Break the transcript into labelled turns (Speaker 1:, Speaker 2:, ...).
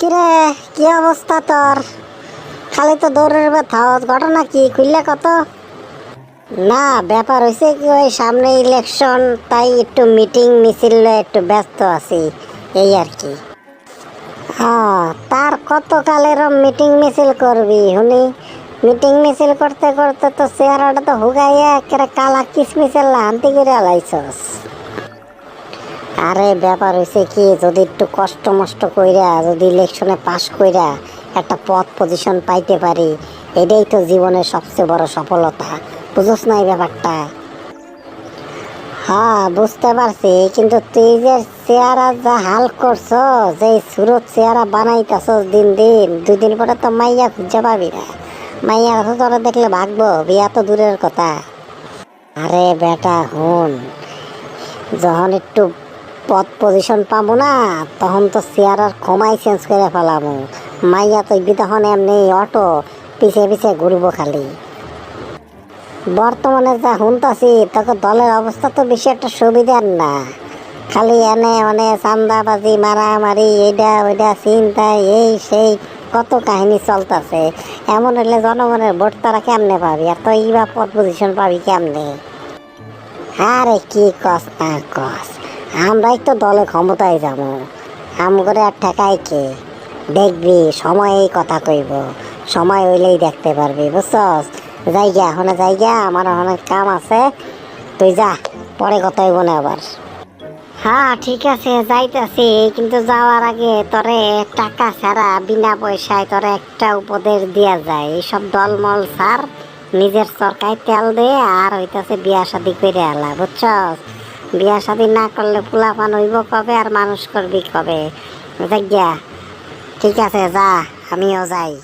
Speaker 1: কিরে, কি অবস্থা তোর? খালি তো দৌড়ের ব্যথা ঘটনা কি? খুললে কত? না, ব্যাপার হয়েছে কি, ওই সামনে ইলেকশন তাই একটু মিটিং মিছিল একটু ব্যস্ত আছি, এই আর কি। হ্যাঁ তার কত কালের মিটিং মিছিল করবি হুনি মিটিং মিছিল করতে করতে তো চেহারাটা তো হুগাইয়া একেবারে কালা কিসমিসের লাহান্তি করে আলাইছস আরে, ব্যাপার হয়েছে কি, যদি একটু কষ্ট মষ্ট কইরা, যদি ইলেকশনে পাশ কইরা একটা পদ পজিশন পাইতে পারি, এটাই তো জীবনের সবচেয়ে বড় সফলতা। বুঝোস না এই ব্যাপারটা? হ্যাঁ বুঝতে পারছি, কিন্তু তুই যে চেহারা যা হাল করছ যে সুরত চেহারা বানাইতেছ দিন দিন, দুই দিন পরে তো মাইয়া খুঁজে পাবি না। মাইয়া তো তোরা দেখলে ভাগবো, বিয়া তো দূরের কথা। আরে বেটা হুন যখন একটু পদ পজিশন পাবো না, তখন তো চেয়ার আর ক্ষমাই চেঞ্জ করে ফেলামু মাইয়া তো তখন এমনি অটো পিছে পিছে ঘুরবো খালি। বর্তমানে যা শুনতাছি, তোকে দলের অবস্থা তো বেশি একটা সুবিধার না। খালি এনে অনে চান্দাবাজি, মারামারি এইটা ওইটা চিন্তা, এই সেই কত কাহিনী চলতেছে। এমন হলে জনগণের ভোট তারা কেমনে পাবি? আর তো ইবা পদ পজিশন পাবি কেমনে? আরে কি কস না কস। আমরাই তো দলে ক্ষমতায় যাব। আম করে আর ঠেকাই কে? দেখবি, সময়েই কথা কইব। সময় হইলেই দেখতে পারবি, বুঝছস? যাইগা এখন যাইগা আমার অনেক কাম আছে। তুই যা, পরে কথা হইব না আবার। হ্যাঁ ঠিক আছে, যাইতেছি, কিন্তু যাওয়ার আগে তোরে টাকা ছাড়া বিনা পয়সায় তোরে একটা উপদেশ দেওয়া যায়। এইসব দলমল সার নিজের সরকায় তেল দে, আর হইতাছে বিয়া শাদি করে আলা, বুঝছস? বিয়া শাদি না করলে পোলা পান হইব কবে আর মানুষ করবি কবে? যাইগা। ঠিক আছে, যা, আমিও যাই।